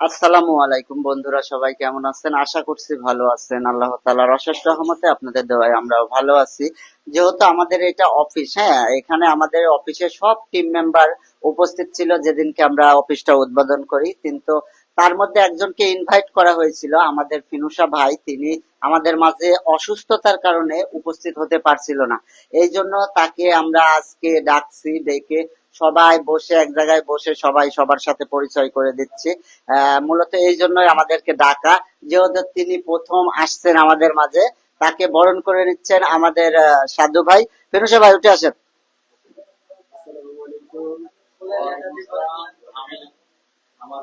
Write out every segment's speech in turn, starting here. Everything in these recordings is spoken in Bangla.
আসসালামু আলাইকুম বন্ধুরা, সবাই কেমন আছেন? আশা করছি ভালো আছেন। আল্লাহ তালার অশেষ রহমতে আপনাদের দোয়ায় আমরা ভালো আছি। যেহেতু আমাদের এটা অফিস হ্যাঁ এখানে আমাদের অফিসে সব টিম মেম্বার উপস্থিত ছিল যেদিনকে আমরা অফিসটা উদ্বোধন করি। কিন্তু তার মধ্যে একজনকে ইনভাইট করা হয়েছিল, আমাদের ফিনুষা ভাই। তিনি আমাদের মাঝে অসুস্থতার কারণে উপস্থিত হতে পারছিল না। এই জন্য তাকে আমরা আজকে ডাকছি, ডেকে সবাই বসে, এক জায়গায় বসে সবাই সবার সাথে পরিচয় করে দিচ্ছি। মূলত এই জন্যই আমাদেরকে ডাকা। যেহেতু তিনি প্রথম আসছেন আমাদের মাঝে, তাকে বরণ করে নিচ্ছেন আমাদের সাধু ভাই। ফেনুষা ভাই, উঠে আসেন। আমার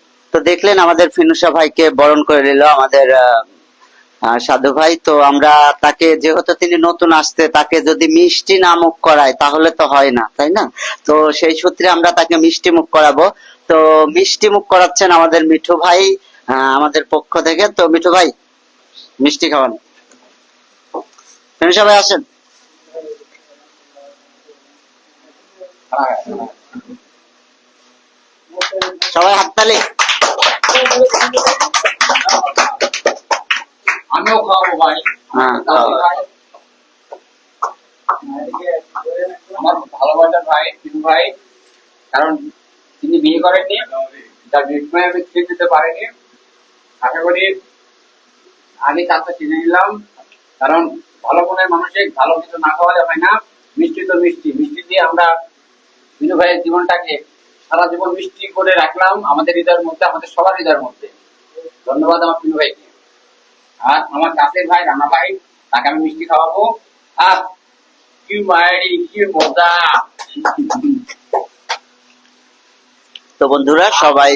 তো দেখলেন আমাদের ফিনুসা ভাইকে বরণ করে নিল আমাদের সাধু ভাই। তো আমরা তাকে, যেহেতু তিনি নতুন আসতে তাকে যদি মিষ্টি না মুখ করায়, তাহলে তো হয় না, তাই না? তো সেই সূত্রে আমরা তাকে মিষ্টি মুখ করাবো। তো মিষ্টি মুখ করাচ্ছেন আমাদের মিঠু ভাই আমাদের পক্ষ থেকে। তো মিঠু ভাই, মিষ্টি খাওয়ান। ভাই, আসেন। সবাই হাততালি। আমার ভালোবাসার ভাই তিন ভাই কারণ তিনি বিয়ে করেননি তার আমি স্বীকৃতি দিতে পারিনি। আশা করি আমি চিনে নিলাম কারণ ভালো মনের মানুষের ভালো কিছু না খাওয়ালে হয় না? মিষ্টি তো মিষ্টি মিষ্টি দিয়ে আমরা বিনু ভাইয়ের জীবনটাকে সারা জীবন মিষ্টি করে রাখলাম আমাদের হৃদয়ের মধ্যে আমাদের সবার হৃদয়ের মধ্যে। ধন্যবাদ আমার বিনু ভাইকে। আর আমার কাছের ভাই রানা ভাই তাকে আমি মিষ্টি খাওয়াবো। আর কি মায়েরি কি মজা। তো বন্ধুরা সবাই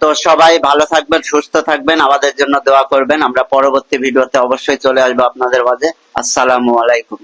তো সবাই ভালো থাকবেন সুস্থ থাকবেন আমাদের জন্য দোয়া করবেন। আমরা পরবর্তী ভিডিওতে অবশ্যই চলে আসব আপনাদের মাঝে। আসসালামু আলাইকুম।